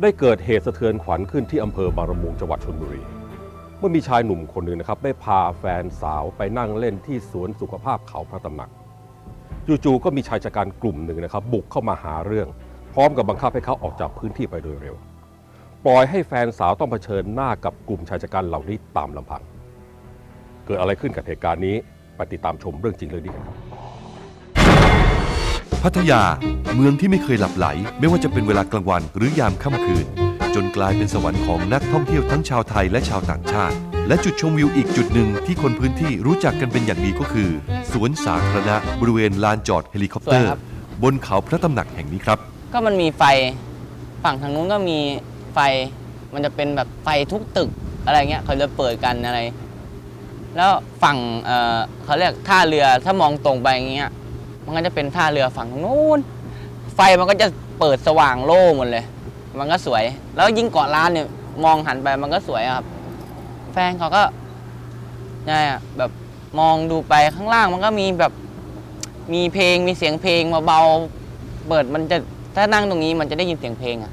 ได้เกิดเหตุสะเทือนขวัญขึ้นที่อำเภอบางละมุงจังหวัดชลบุรี เมื่อมีชายหนุ่มคนหนึ่งนะครับ ได้พาแฟนสาวไปนั่งเล่นที่สวนสุขภาพเขาพระตำหนักจู่ๆก็มีชายชะกันกลุ่มหนึ่งนะครับ บุกเข้ามาหาเรื่อง พร้อมกับบังคับให้เขาออกจากพื้นที่ไปโดยเร็ว ปล่อยให้แฟนสาวต้องเผชิญหน้ากับกลุ่มชายชะกันเหล่านี้ตามลำพัง เกิดอะไรขึ้นกับเหตุการณ์นี้ไปติดตามชมเรื่องจริงเลยดีกันครับ พัทยาเมืองที่ไม่เคยหลับไหล ไม่ว่าจะเป็นเวลากลางวันหรือยามค่ำคืน จนกลายเป็นสวรรค์ของนักท่องเที่ยวทั้งชาวไทยและชาวต่างชาติ และจุดชมวิวอีกจุดหนึ่งที่คนพื้นที่รู้จักกันเป็นอย่างดีก็คือ สวนสาธารณะบริเวณลานจอดเฮลิคอปเตอสวยร์ครับ บนเขาพระตำหนักแห่งนี้ครับ ก็มันมีไฟฝั่งทางนู้นก็มีไฟ มันจะเป็นแบบไฟทุกตึกอะไรเงี้ยเขาจะเปิดกันอะไร แล้วฝั่งเอ่อเขาเรียกท่าเรือถ้ามองตรงไปอย่างเงี้ย มันก็จะเป็นท่าเรือฝั่งทางนู้น ไฟมันก็จะเปิดสว่างโล่หมดเลย มันก็สวย แล้วยิ่งเกาะล้านเนี่ยมองหันไปมันก็สวยครับ แฟนเขาก็ไงอะแบบมองดูไปข้างล่างมันก็มีแบบมีเพลงมีเสียงเพลงเบาๆเปิดมันจะถ้านั่งตรงนี้มันจะได้ยินเสียงเพลงอะ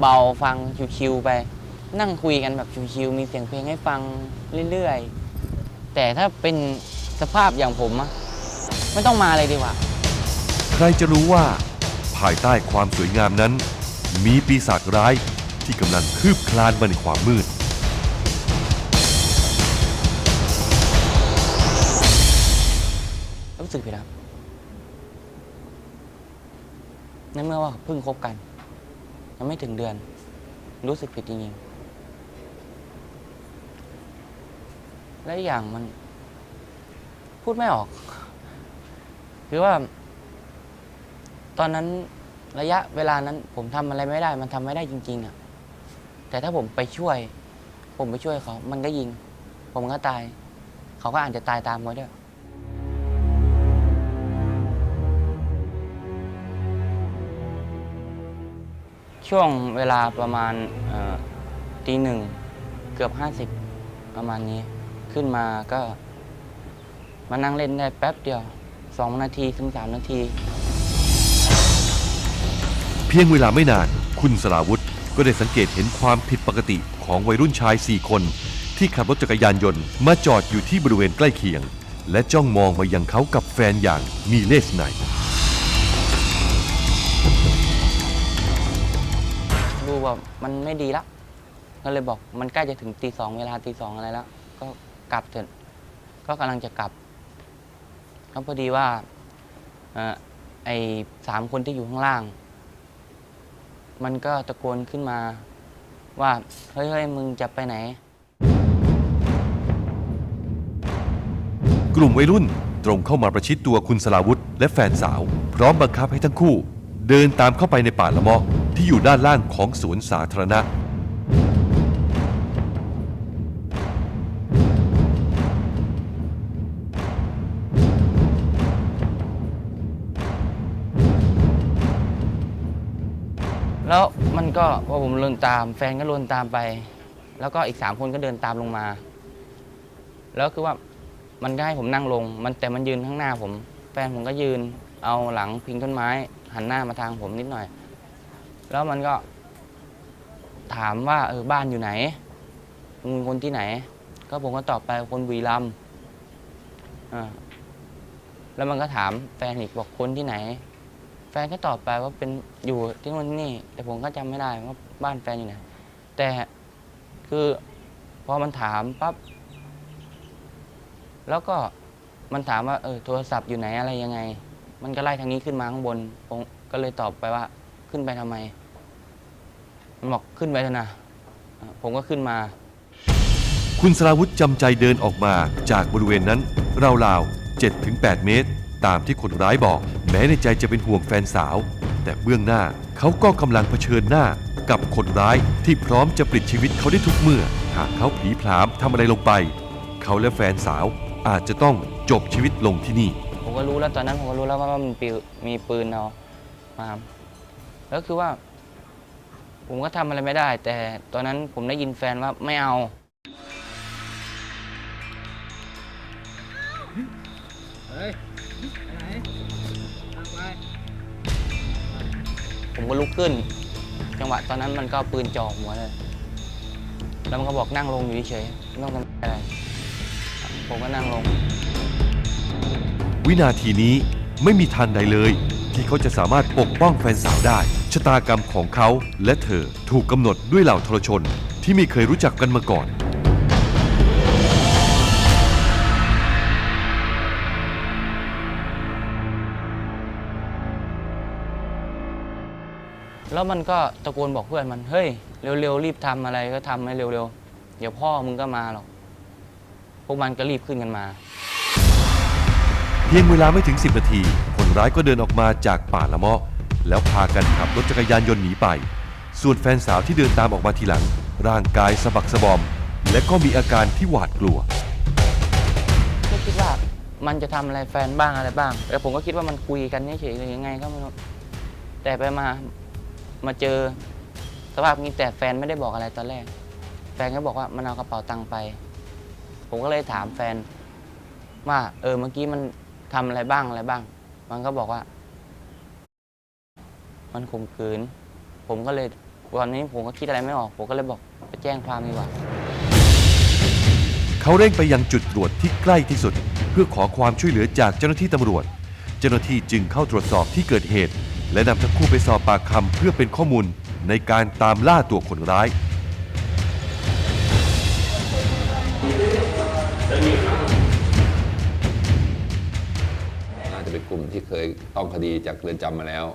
เบาๆฟังชิวๆไป นั่งคุยกันแบบชิวๆมีเสียงเพลงให้ฟังเรื่อยๆแต่ถ้าเป็นสภาพอย่างผมอะ ไม่ต้องมาเลยดีกว่า ใครจะรู้ว่า ภายใต้ความสวยงามนั้น มีปีศาจร้ายที่กำลังคืบคลานมาในความมืด รู้สึกผิดครับในเมื่อว่าเพิ่งคบกัน ยังไม่ถึงเดือน รู้สึกผิดจริงๆและอีกอย่างมัน พูดไม่ออก คือว่า ตอนนั้นระยะเวลานั้น ผมทำอะไรไม่ได้ มันทำไม่ได้จริง ๆอะแต่ถ้าผมไปช่วย ผมไปช่วยเขา มันก็ยิง ผมก็ตาย เขาก็อาจจะตายตามมาด้วยช่วงเวลาประมาณตีหนึ่งเกือบห้าสิบประมาณนี้ ขึ้นมาก็มานั่งเล่นได้แป๊บเดียว สองนาทีถึงสามนาที เพียงเวลาไม่นาน คุณสราวุธก็ได้สังเกตเห็นความผิดปกติของวัยรุ่นชาย 4 คน ที่ขับรถจักรยานยนต์มาจอดอยู่ที่บริเวณใกล้เคียง และจ้องมองมายังเขากับแฟนอย่างมีเลสไนดูแบบมันไม่ดีละก็เลยบอกมันใกล้จะถึงตีสองเวลาตีสองอะไรแล้ว ก็กลับเถอะก็กำลังจะกลับ ก็พอดีว่าเอ่อไอ้สามคนที่อยู่ข้างล่าง มันก็ตะโกนขึ้นมาว่าเฮ้ยเฮ้ยมึงจะไปไหน กลุ่มวัยรุ่นตรงเข้ามาประชิดตัวคุณสราวุธและแฟนสาว พร้อมบังคับให้ทั้งคู่ เดินตามเข้าไปในป่าละเมาะที่อยู่ด้านล่างของสวนสาธารณะ แล้วมันก็พอผมเดินตาม แฟนก็เดินตามไป แล้วก็อีกสามคนก็เดินตามลงมา แล้วคือว่ามันก็ให้ผมนั่งลง มันแต่มันยืนข้างหน้าผม แฟนผมก็ยืน เอาหลังพิงต้นไม้ หันหน้ามาทางผมนิดหน่อย แล้วมันก็ถามว่าเออบ้านอยู่ไหนมึงคนที่ไหน ก็ผมก็ตอบไปคนบุรีรัมย์อ่าแล้วมันก็ถามแฟนอีกบอกคนที่ไหน แฟนก็ตอบไปว่าเป็นอยู่ที่นู่นที่นี่ แต่ผมก็จำไม่ได้ว่าบ้านแฟนอยู่ไหนแต่คือพอมันถามปั๊บแล้วก็มันถามว่าเออโทรศัพท์อยู่ไหนอะไรยังไง มันก็ไล่ทางนี้ขึ้นมาข้างบนผมก็เลยตอบไปว่าขึ้นไปทำไม มันบอกขึ้นไปเถอะนะอะผมก็ขึ้นมา คุณสราวุธจำใจเดินออกมาจากบริเวณนั้นราวๆ7-8 เมตร ตามที่คนร้ายบอก แม้ในใจจะเป็นห่วงแฟนสาว แต่เบื้องหน้าเขาก็กำลังเผชิญหน้ากับคนร้ายที่พร้อมจะปลิดชีวิตเขาได้ทุกเมื่อ หากเขาผีผลามทำอะไรลงไป เขาและแฟนสาวอาจจะต้องจบชีวิตลงที่นี่ ผมก็รู้แล้วตอนนั้นผมก็รู้แล้วว่ามันปืนมีปืนเอามาแล้วคือว่า ผมก็ทำอะไรไม่ได้ แต่ตอนนั้นผมได้ยินแฟนว่าไม่เอา ผมก็ลุกขึ้น จังหวะตอนนั้นมันก็ปืนจ่อหัวเลย แล้วมันก็บอกนั่งลงอยู่เฉยๆไม่ต้องทำอะไร ผมก็นั่งลง วินาทีนี้ไม่มีทางใดเลย ที่เขาจะสามารถปกป้องแฟนสาวได้ ชะตากรรมของเขาและเธอถูกกำหนดด้วยเหล่าทรชนที่ไม่เคยรู้จักกันมาก่อน แล้วมันก็ตะโกนบอกเพื่อนมันเฮ้ยเร็วๆรีบทำอะไรก็ทำให้เร็วๆ เดี๋ยวพ่อมึงก็มาหรอก พวกมันก็รีบขึ้นกันมา เพียงเวลาไม่ถึง 10 นาที คนร้ายก็เดินออกมาจากป่าละเมาะแล้วพากันขับรถจักรยานยนต์หนีไป ส่วนแฟนสาวที่เดินตามออกมาทีหลัง ร่างกายสะบักสะบอม และก็มีอาการที่หวาดกลัวก็คิดว่ามันจะทำอะไรแฟนบ้างอะไรบ้างแต่ผมก็คิดว่ามันคุยกันเฉยๆหรือยังไงก็ไม่รู้แต่ไปมา มาเจอสภาพนี้แต่แฟนไม่ได้บอกอะไรตอนแรก แฟนก็บอกว่ามันเอากระเป๋าตังค์ไป ผมก็เลยถามแฟนว่าเออเมื่อกี้มันทำอะไรบ้างอะไรบ้าง มันก็บอกว่า มันข่มขืน ผมก็เลยตอนนี้ผมก็คิดอะไรไม่ออก ผมก็เลยบอกไปแจ้งความดีกว่า เขาเร่งไปยังจุดตรวจที่ใกล้ที่สุด เพื่อขอความช่วยเหลือจากเจ้าหน้าที่ตำรวจ เจ้าหน้าที่จึงเข้าตรวจสอบที่เกิดเหตุ และนำทั้งคู่ไปสอบปากคำเพื่อเป็นข้อมูลในการตามล่าตัวคนร้าย น่าจะเป็นกลุ่มที่เคยต้องคดีจากเรือนจำมาแล้ว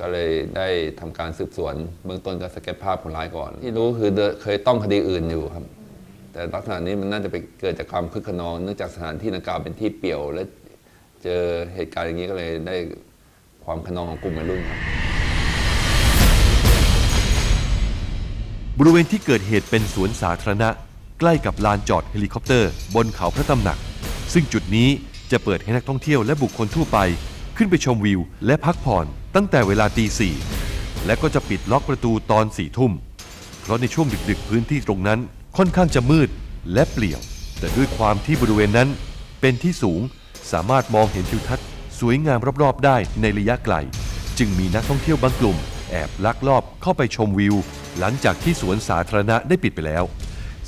ก็เลยได้ทำการสืบสวน เบื้องต้นก็สเก็ตภาพคนร้ายก่อน ที่รู้คือเดเคยต้องคดีอื่นอยู่ครับ แต่ลักษณะนี้มันน่าจะไปเกิดจากความคึกขนองเนื่องจากสถานที่ดังกล่าวเป็นที่เปี่ยวและเจอเหตุการณ์อย่างนี้ก็เลยได้ ความขนองของกลุ่มวัยรุ่นครับบริเวณที่เกิดเหตุเป็นสวนสาธารณะ ใกล้กับลานจอดเฮลิคอปเตอร์ บนเขาพระตำหนัก ซึ่งจุดนี้จะเปิดให้นักท่องเที่ยวและบุคคลทั่วไป ขึ้นไปชมวิว และพักผ่อนตั้งแต่เวลาตีสี่และก็จะปิดล็อกประตูตอนสี่ทุ่ม เพราะในช่วงดึกๆ พื้นที่ตรงนั้นค่อนข้างจะมืดและเปลี่ยว แต่ด้วยความที่บริเวณนั้นเป็นที่สูงสามารถมองเห็นทิวทัศน์ สวยงามรอบๆ ได้ในระยะไกล จึงมีนักท่องเที่ยวบางกลุ่ม แอบลักลอบเข้าไปชมวิว หลังจากที่สวนสาธารณะได้ปิดไปแล้ว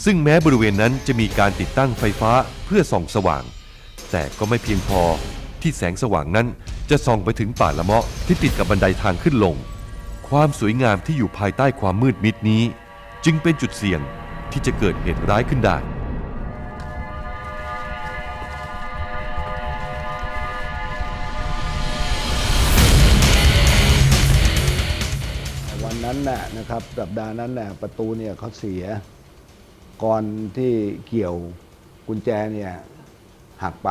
ซึ่งแม้บริเวณนั้นจะมีการติดตั้งไฟฟ้าเพื่อส่องสว่าง แต่ก็ไม่เพียงพอที่แสงสว่างนั้นจะส่องไปถึงป่าละเมาะที่ติดกับบันไดทางขึ้นลง ความสวยงามที่อยู่ภายใต้ความมืดมิดนี้ จึงเป็นจุดเสี่ยงที่จะเกิดเหตุร้ายขึ้นได้ นั้นน่ะนะครับสัปดาห์นั้นน่ะประตูเนี่ยเขาเสียก่อนที่เกี่ยวกุญแจเนี่ยหักไป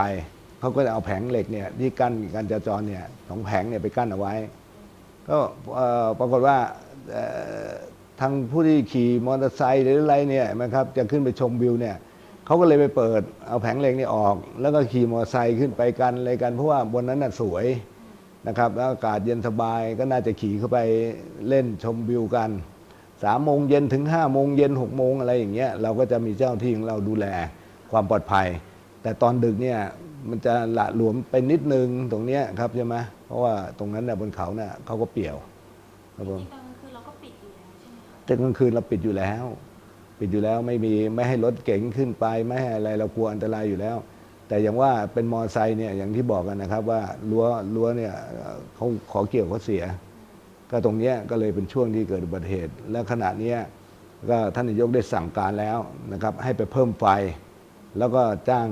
เขาก็จะเอาแผงเหล็กเนี่ยที่กั้นการจราจรเนี่ยสองแผงเนี่ยไปกั้นเอาไว้ ก็ปรากฏว่าทางผู้ที่ขี่มอเตอร์ไซค์หรืออะไรเนี่ยนะครับจะขึ้นไปชมวิวเนี่ยเขาก็เลยไปเปิดเอาแผงเหล็กนี่ออก แล้วก็ขี่มอเตอร์ไซค์ขึ้นไปกันอะไรกันเพราะว่าบนนั้นน่ะสวย นะครับแล้วอากาศเย็นสบายก็น่าจะขี่เข้าไปเล่นชมวิวกันสามโมงเย็นถึงห้าโมงเย็นหกโมงอะไรอย่างเงี้ยเราก็จะมีเจ้าหน้าที่ของเราดูแลความปลอดภัย แต่ตอนดึกเนี่ยมันจะหละหลวมไปนิดนึงตรงเนี้ยครับใช่ไหมเพราะว่าตรงนั้นน่ะบนเขาน่ะเขาก็เปี่ยวครับผมตอนกลางคืนเราก็ปิดอยู่แล้วใช่ไหมคะแต่กลางคืนเราปิดอยู่แล้ว ปิดอยู่แล้วไม่มีไม่ให้รถเก๋งขึ้นไปไม่ให้อะไรเรากลัวอันตรายอยู่แล้ว แต่อย่างว่าเป็นมอไซค์เนี่ยอย่างที่บอกกันนะครับว่ารั้วรั้วเนี่ยเขาขอเกี่ยวเขาเสีย ก็ตรงเนี้ยก็เลยเป็นช่วงที่เกิดอุบัติเหตุ และขณะเนี้ยก็ท่านนายกได้สั่งการแล้วนะครับให้ไปเพิ่มไฟ แล้วก็จ้าง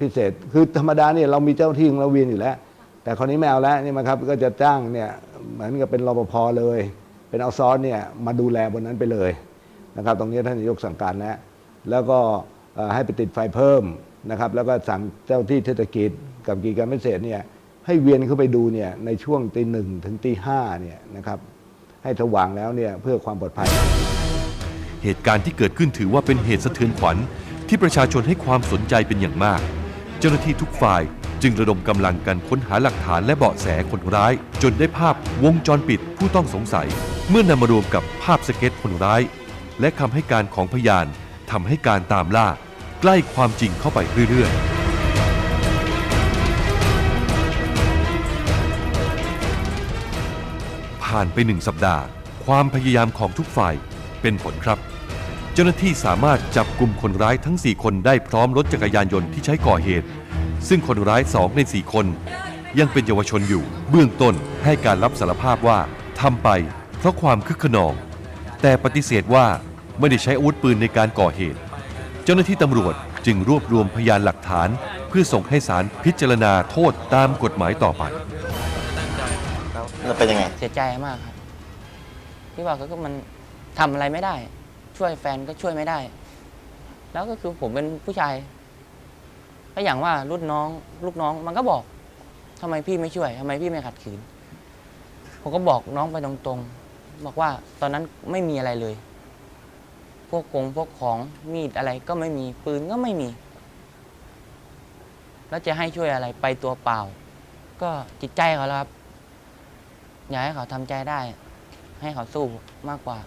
พิเศษ คือธรรมดาเนี่ยเรามีเจ้าที่ของเราเวียนอยู่แล้ว แต่คราวนี้ไม่เอาแล้วนี่นะครับก็จะจ้างเนี่ยเหมือนกับเป็นรปภเลย เป็นเอาซอสเนี่ยมาดูแลบนนั้นไปเลยนะครับตรงนี้ท่านนายกสั่งการแล้วแล้วก็ให้ไปติดไฟเพิ่ม นะครับแล้วก็สั่งเจ้าที่เทศกิจกับกิจการพิเศษเนี่ยให้เวียนเข้าไปดูเนี่ยในช่วงตีหนึ่งถึงตีห้าเนี่ยนะครับให้สว่างแล้วเนี่ยเพื่อความปลอดภัย เหตุการณ์ที่เกิดขึ้นถือว่าเป็นเหตุสะเทือนขวัญ ที่ประชาชนให้ความสนใจเป็นอย่างมาก เจ้าหน้าที่ทุกฝ่ายจึงระดมกำลังกันค้นหาหลักฐานและเบาะแสคนร้าย จนได้ภาพวงจรปิดผู้ต้องสงสัย เมื่อนำมารวมกับภาพสเก็ตคนร้าย และคำให้การของพยานทำให้การตามล่า ใกล้ความจริงเข้าไปเรื่อยๆผ่านไปหนึ่งสัปดาห์ ความพยายามของทุกฝ่ายเป็นผลครับ เจ้าหน้าที่สามารถจับกลุ่มคนร้ายทั้ง 4 คนได้พร้อมรถจักรยานยนต์ที่ใช้ก่อเหตุ ซึ่งคนร้าย 2 ใน 4 คน ยังเป็นเยาวชนอยู่ เบื้องต้นให้การรับสารภาพว่าทำไปเพราะความคึกขนอง แต่ปฏิเสธว่าไม่ได้ใช้อาวุธปืนในการก่อเหตุ จ้าหน้าที่ตำรวจจึงรวบรวมพยานหลักฐาน เพื่อส่งให้ศาลพิจารณาโทษตามกฎหมายต่อไป แล้วเป็นยังไง เสียใจมากครับ ที่ว่าก็มันทำอะไรไม่ได้ ช่วยแฟนก็ช่วยไม่ได้ แล้วก็คือผมเป็นผู้ชายก็อย่างว่ารุ่นน้อง ลูกน้องมันก็บอกทำไมพี่ไม่ช่วยทำไมพี่ไม่ขัดขืน ผมก็บอกน้องไปตรงๆ บอกว่าตอนนั้นไม่มีอะไรเลย พวกกงพวกของมีดอะไรก็ไม่มีปืนก็ไม่มี แล้วจะให้ช่วยอะไรไปตัวเปล่า ก็จิตใจเขาแล้วครับอยากให้เขาทำใจได้ ให้เขาสู้มากกว่า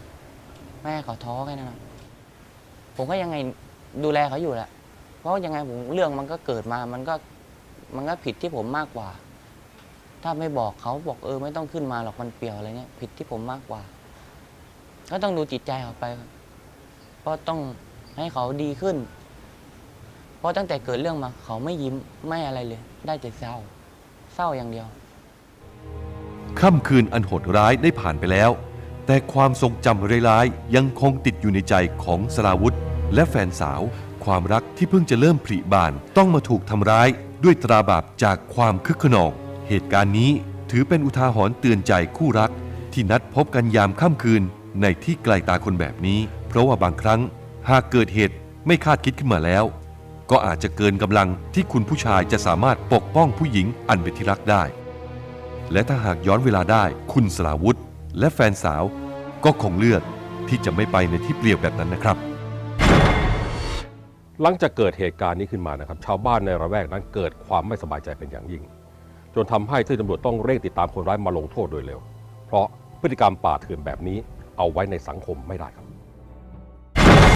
ไม่ให้เขาท้อแค่นั้นนะผมก็ยังไงดูแลเขาอยู่แหละเพราะยังไงผมเรื่องมันก็เกิดมา มันก็มันก็ผิดที่ผมมากกว่า ถ้าไม่บอกเขาบอกเออไม่ต้องขึ้นมาหรอกมันเปี่ยวอะไรเงี้ยผิดที่ผมมากกว่า ก็ต้องดูจิตใจเขาไปครับ เพราะต้องให้เขาดีขึ้น เพราะตั้งแต่เกิดเรื่องมา เขาไม่ยิ้มไม่อะไรเลย ได้แต่เศร้า เศร้าอย่างเดียว ค่ำคืนอันโหดร้ายได้ผ่านไปแล้ว แต่ความทรงจำร้ายๆยังคงติดอยู่ในใจของสราวุธ และแฟนสาว ความรักที่เพิ่งจะเริ่มผลิบานต้องมาถูกทำร้ายด้วยตราบาปจากความคึกขนอง เหตุการณ์นี้ถือเป็นอุทาหรณ์เตือนใจคู่รัก ที่นัดพบกันยามค่ำคืนในที่ไกลตาคนแบบนี้ เพราะว่าบางครั้งหากเกิดเหตุไม่คาดคิดขึ้นมาแล้ว ก็อาจจะเกินกำลังที่คุณผู้ชายจะสามารถปกป้องผู้หญิงอันเป็นที่รักได้ และถ้าหากย้อนเวลาได้คุณสลาวุธ และแฟนสาวก็คงเลือกที่จะไม่ไปในที่เปลี่ยวแบบนั้นนะครับ หลังจากเกิดเหตุการณ์นี้ขึ้นมานะครับ ชาวบ้านในระแวกนั้นเกิดความไม่สบายใจเป็นอย่างยิ่ง จนทำให้ที่ตำรวจต้องเร่งติดตามคนร้ายมาลงโทษโดยเร็ว เพราะพฤติกรรมป่าเถื่อนแบบนี้เอาไว้ในสังคมไม่ได้ครับ